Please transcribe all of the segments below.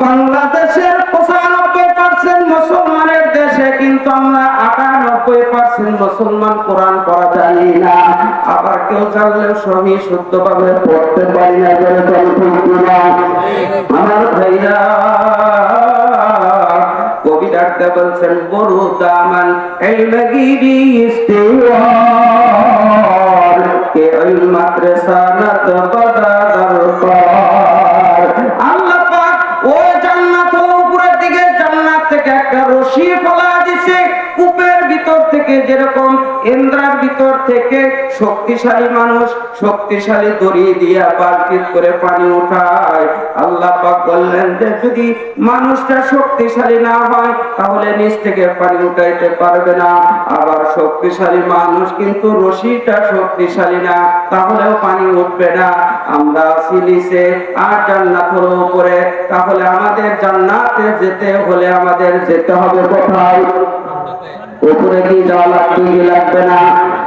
বাংলাদেশের পঁচানব্বই পার্সেন্ট মুসলমানের দেশে কিন্তু আমরা আটানব্বই পার্সেন্ট মুসলমান কোরআন পড়া জানি না আবার কেউ জানলেও সহি শুদ্ধ ভাবে পড়তে পারি না? আমার ভাইরা কবি ডাকতে বলছেন বড় দামান এই লগিরি কে ওই মাদ্রাসা না তো বড় দরকার একটা রশি ফলা দিছে। কূপের ভিতর থেকে যেরকম ইন্দ্রার ভিতর থেকে শক্তিশালী মানুষ শক্তিশালী দড়ি দিয়া বালতি করে পানি উঠায়। আল্লাহ পাক বললেন যে, যদি মানুষটা শক্তিশালী না হয়, তাহলে নিচ থেকে পানি উঠাইতে পারবে না। আবার শক্তিশালী মানুষ কিন্তু রশিটা শক্তিশালী না, তাহলেও পানি উঠবে না। আমরা আছি আর জান্নাত হলো উপরে, তাহলে আমাদের জান্নাতে যেতে হলে আমাদের যেতে হবে কোথায়? উপরে কি যাওয়া লাগবে, কি লাগবে না?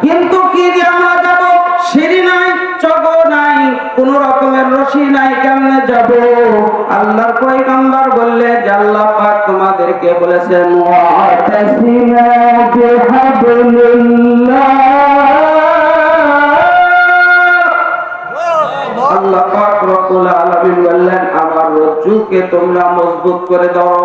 কিন্তু কি দিয়ে আমরা যাব? সিঁড়ি নাই চগ নাই, কোন রকমের রশি নাই, কেমনে যাব? আল্লাহর পয়গম্বর বললে যে আল্লাহ পাক তোমাদেরকে বলেছেন ওয়া ওয়াতাসিমু বিহাবলিল্লাহ। আল্লাহ পাক রব্বুল আলামিন বললেন আমার রজ্জুকে তোমরা মজবুত করে দাও।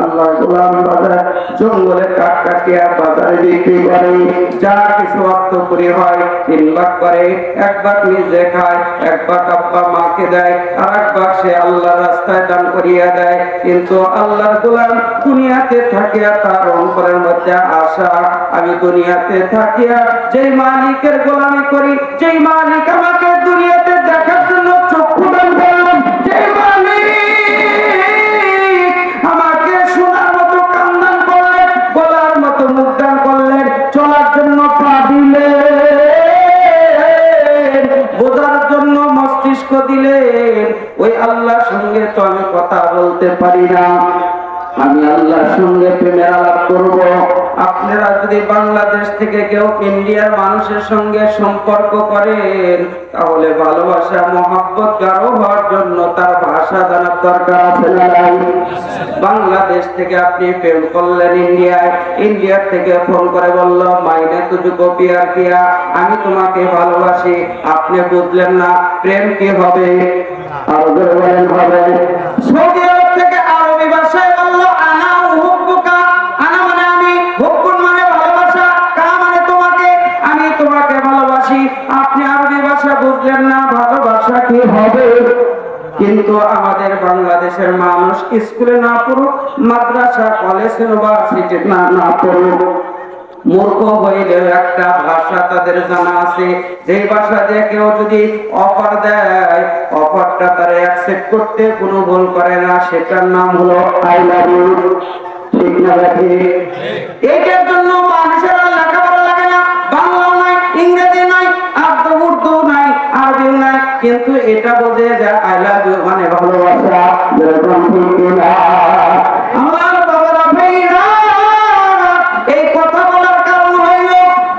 আল্লাহ গোলাম বাজার জঙ্গলে কাটিয়া বাজারে বিক্রি করে। যা কিছু হয়, তিন ভাগ করে, এক ভাগ নিজে খায়, এক ভাগ আব্বা মাকে দেয়, আর এক ভাগ সে রাস্তায় দান করিয়া দেয়। কিন্তু গোলাম দুনিয়াতে থাকিয়া তার অন্তরের মধ্যে আশা, আমি দুনিয়াতে থাকিয়া যেই মালিকের গোলামি করি, যেই মালিক আমাকে দুনিয়াতে পারি না। আমি আল্লাহর সঙ্গে প্রেমের আলাপ করব। আপনারা যদি বাংলাদেশ থেকে কেউ ইন্ডিয়ার মানুষের সঙ্গে সম্পর্ক করেন, তাহলে ভালোবাসা, মহাব্বত, গাঢ় হওয়ার জন্য তার ভাষা জানার দরকার আছে? বাংলাদেশ থেকে আপনি প্রেম করলেন ইন্ডিয়ায়। ইন্ডিয়ার থেকে ফোন করে বলল, মাইনে তুজু কপিয়ার কিয়া আমি তোমাকে ভালোবাসি। আপনি বুঝলেন না, প্রেম কি হবে? আরও বলেন, হবে। কি হবে কিন্তু আমাদের বাংলাদেশের মানুষ স্কুলে না পড়ুক মাদ্রাসা কলেজ ইউনিভার্সিটি না না পড়ুক। মূর্খ হইলেও একটা ভাষা তাদের জানা আছে। যে ভাষা দিয়ে কেউ যদি অফার দেয় অফারটা তারা অ্যাকসেপ্ট করতে কোনো ভুল করে না সেটার নাম হলো আই লাভ ইউ। ঠিক না এটার জন্য মানুষের কিন্তু এটা বোঝে যে আই লাভ ইউ মানে ভালোবাসা আমার এই কথা বলার কারণ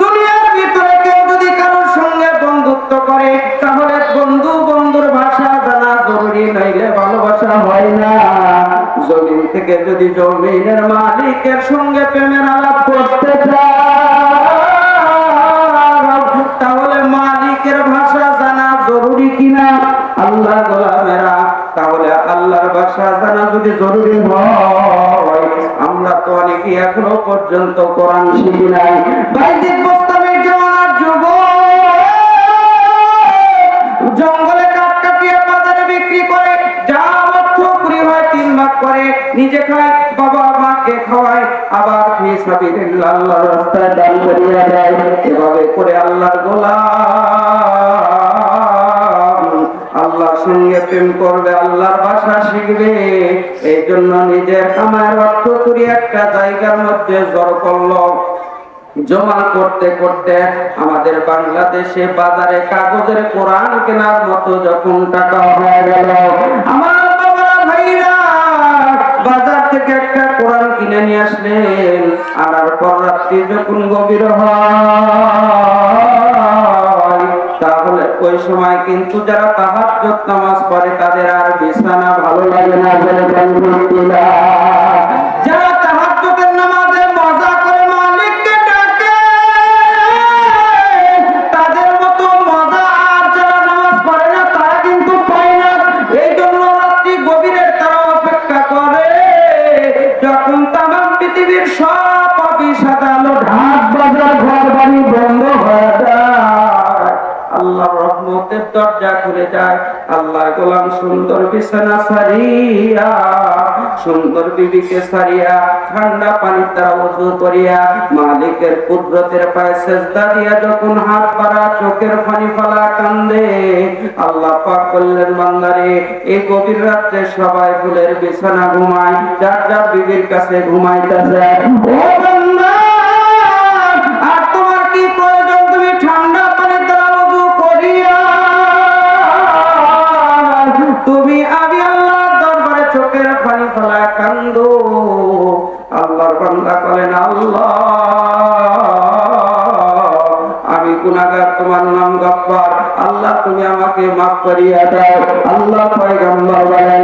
দুনিয়ার ভিতরে কেউ যদি কারোর সঙ্গে বন্ধুত্ব করে, তাহলে বন্ধু বন্ধুর ভাষা জানা জরুরি নইলে ভালোবাসা হয় না। জমিন থেকে যদি জমিনের মালিকের সঙ্গে প্রেমের আলাপ করতে চাও আল্লাহ গোলামেরা, তাহলে আল্লাহর ভাষা জানা যদি জরুরি হয়, আমরা তো অনেকে এখনও পর্যন্ত কোরআন শিখি নাই। জঙ্গলে বাজারে বিক্রি করে যা অর্থ কুড়ি হয় তিন খেদমত করে, নিজে খায় বাবা মাকে খাওয়ায়, আবার আল্লাহর রাস্তায় দান করিয়া দেয়। এভাবে করে আল্লাহর গোলাম প্রেম করবে, আল্লাহর ভাষা শিখবে। এই জন্য নিজের কামায় অর্থ করি একটা জায়গার মধ্যে জড় করল। জমা করতে করতে আমাদের বাংলাদেশে বাজারে কাগজের কোরআন কেনার মতো যখন টাকা হয়ে গেল, আমার বাবারা ভাইরা, বাজার থেকে একটা কোরআন কিনে নিয়ে আসলেন। আনার পর রাত্রি যখন গভীর হয় সময়, কিন্তু যারা তাহাজ্জুদ নামাজ পড়ে, তাদের আর বিছানা ভালো লাগে না বলে মতো নামাজ পড়ে না, তারা কিন্তু এই জন্য অপেক্ষা করে। পৃথিবীর সব অফিস আলো ঢাক বাজার, ঘর দরজা খুলে যায়। আল্লাহ গোলাম সুন্দর বিছানা সারিয়া সুন্দর বিবিকে সারিয়া ঠান্ডা পানির দ্বারা ওযু করিয়া, মালিকের কুদরতের পায়ে সেজদা দিয়া যখন হাত পাড়া চোখের পানি ফালা কান্দে। আল্লাহ পাক বললেন, বান্দারে, এই গভীর রাত্রে সবাই ফুলের বিছানা ঘুমায়, যার যার বিবির কাছে ঘুমাইতেছে। করিয়া দাও। আল্লাহ পয়গম্বর বলেন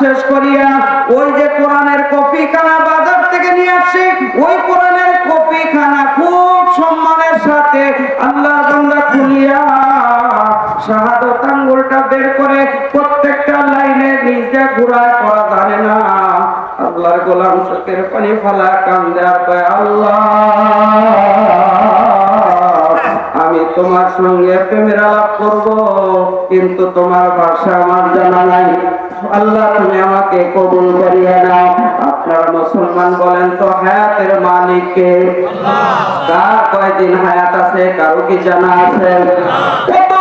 শেষ করিয়া ওই যে কোরআনের কপি খানা বাজার থেকে নিয়ে আসে ওই কোরআনের কপি খানা খুব সম্মানের সাথে আল্লাহ বান্দা খুলিয়া শাহাদত আঙ্গুলটা বের করে প্রত্যেকটা লাইনে নিজে ঘুরায় করা জানে না। আল্লাহর গোলাম চোখের পানি ফালা কান্দে আল্লাহ। তোমার সঙ্গে প্রেমের আলাপ করব কিন্তু তোমার ভাষা আমার জানা নাই। আল্লাহ তুমি আমাকে কবুল করিয়া নাও। আপনারা মুসলমান বলেন তো হায়াতের মালিককে কার কয়দিন হায়াত আছে কারও কি জানা আছে? কত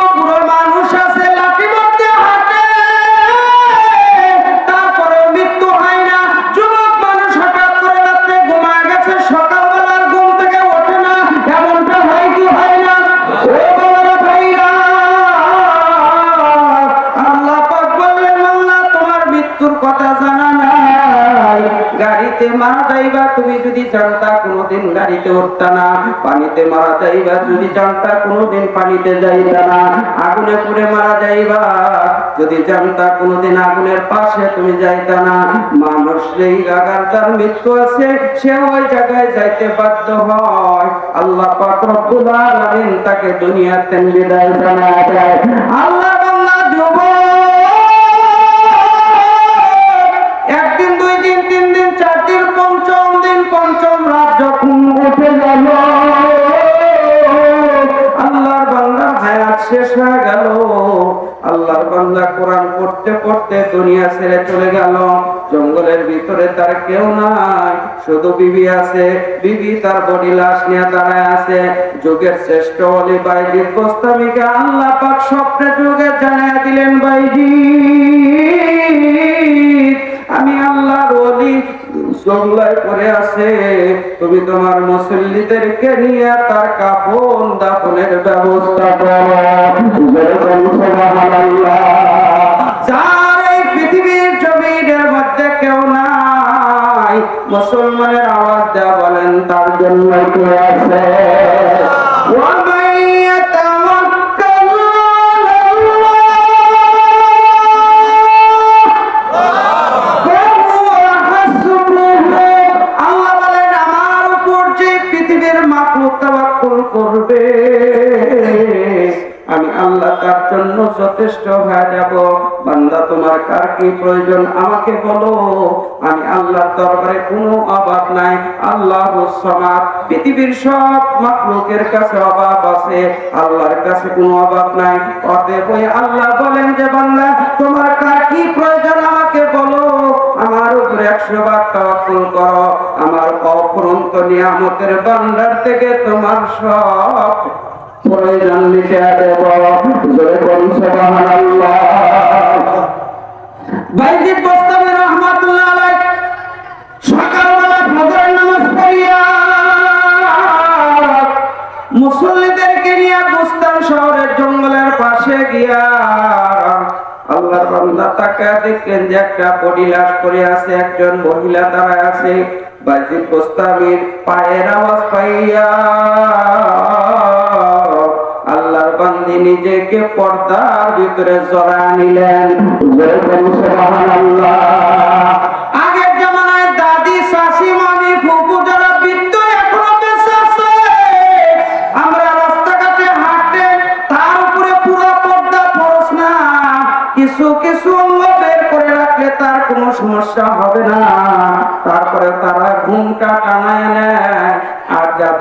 গাড়িতে মারা যাইবা, তুমি যদি জানতা কোনোদিন গাড়িতে উঠতা না, পানিতে মারা যাইবা, যদি জানতা কোনোদিন পানিতে যাইতা না, আগুনে পুড়ে মারা যাইবা। যদি জানতা কোনোদিন আগুনের পাশে তুমি যাইতা না, মানুষ যেই জায়গার তার মৃত্যু আছে, সে ওই জায়গায় যাইতে বাধ্য হয়। আল্লাহ পাক রব্বুল আলামিন তাকে দুনিয়াতে বিদায় জানায় আল্লাহ কোরআন পড়তে পড়তে দুনিয়া ছেড়ে চলে গেল। জঙ্গলের ভিতরে তার কেউ নাই, শুধু বিবি আছে, বিবি তার বডি লাশ নিয়ে দাঁড়ায় আছে। যুগের শ্রেষ্ঠ অলি বাইজি গোস্তামিকে আল্লাহ পাক স্বপ্নে যুগে জানায় দিলেন বাইজি আমি আল্লাহর ওলি পড়ে আছে। তুমি তোমার মুসল্লিদেরকে নিয়ে তার কাপন ব্যবস্থা পৃথিবীর মুসলমানের আওয়াজ দেওয়া বলেন, তার জন্য কে আছে? কার কি প্রয়োজন? আমাকে বলো। আমি আল্লাহর দরবারে কোনো অভাব নাই। আল্লাহ সমাদ। পৃথিবীর সব মাখলুকের কাছে অভাব আছে। আল্লাহর কাছে কোনো অভাব নাই। অতএব আল্লাহ বলেন যে, বান্দা, তোমার কার কি প্রয়োজন? আমাকে বলো। আমার উপরে একশো বার তাওয়াক্কুল করো। আমার অপরন্ত নিয়ামতের বান্দার থেকে তোমার সব প্রয়োজন মিটে দেব জোরে বলুন, সুবহানাল্লাহ। বাইজিদ বস্তামি রহমাতুল্লাহ সকালবেলা ফজরের নামাজ পড়িয়া মুসল্লিদেরকে নিয়ে বুস্তান শহরের জঙ্গলের পাশে গিয়া আল্লাহর বান্দা তাকে দেখলেন যে একটা বডি লাশ আছে, একজন মহিলা দাঁড়ায় আছে। বাইজিদ গোস্তামির পায়ের আওয়াজ পাইয়া বান্দি নিজেকে পর্দার ভিতরে জড়া নিলেন।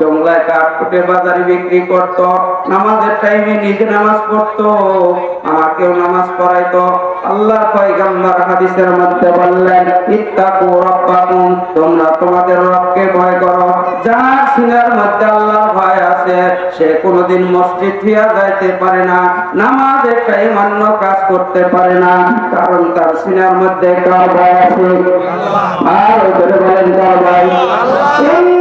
জঙ্গলায় কাঠ কুটে বাজারে বিক্রি করত নামাজের টাইমে নিজে নামাজ পড়তো আমাকেও নামাজ পড়াইতো। আল্লাহ পয়গম্বর হাদিসের মধ্যে বললেন ইত্তাকু রাব্বাকুম তোমরা তোমাদের রবকে ভয় করো। যার সিনার মধ্যে আল্লাহর ভয় আছে সে কোনোদিন মসজিদ থিয়া যাইতে পারে না নামাজের টাইম অন্য কাজ করতে পারে না কারণ তার সিনার মধ্যে কার ভয় আছে। আর ওদের বলেন কার ভয় ইন্নাল্লাযীনা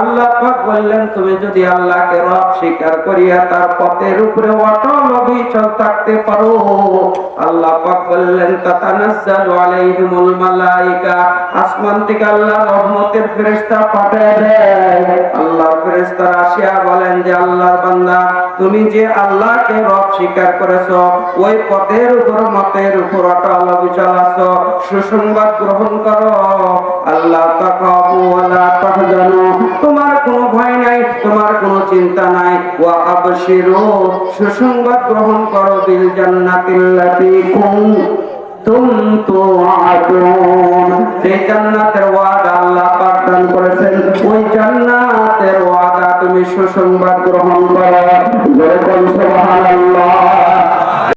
আল্লাহ বললেন, তুমি যদি আল্লাহকে রব স্বীকার করিয়া তার পথের উপরে অটল অবিচল থাকতে পারো। আল্লাহ পাক বললেন, তাতানাজ্জালু আলাইহিমুল আসমান থেকে আল্লাহ রহমতের ফেরেশতা পাঠিয়ে দেয় আসিয়া বলেন যে, আল্লাহর বান্দা, তুমি যে আল্লাহকে রব স্বীকার করেছ, ওই পথের উপর, মতের উপর অটল অবিচল আছো। সুসংবাদ গ্রহণ করো। আল্লাহ তাকাবু ওয়ালা তাহজানু। তোমার কোনো ভয় নাই, তোমার কোনো চিন্তা নাই। ওয়া আবশিরু সুসংবাদ গ্রহণ করো বিল জান্নাতিল্লাতি কুনতুম জান্নাতের ওয়াদা আল্লাহ করেছেন, ওই জান্নাতের ওয়াদা তুমি সুসংবাদ গ্রহণ করো। সুবহানাল্লাহ।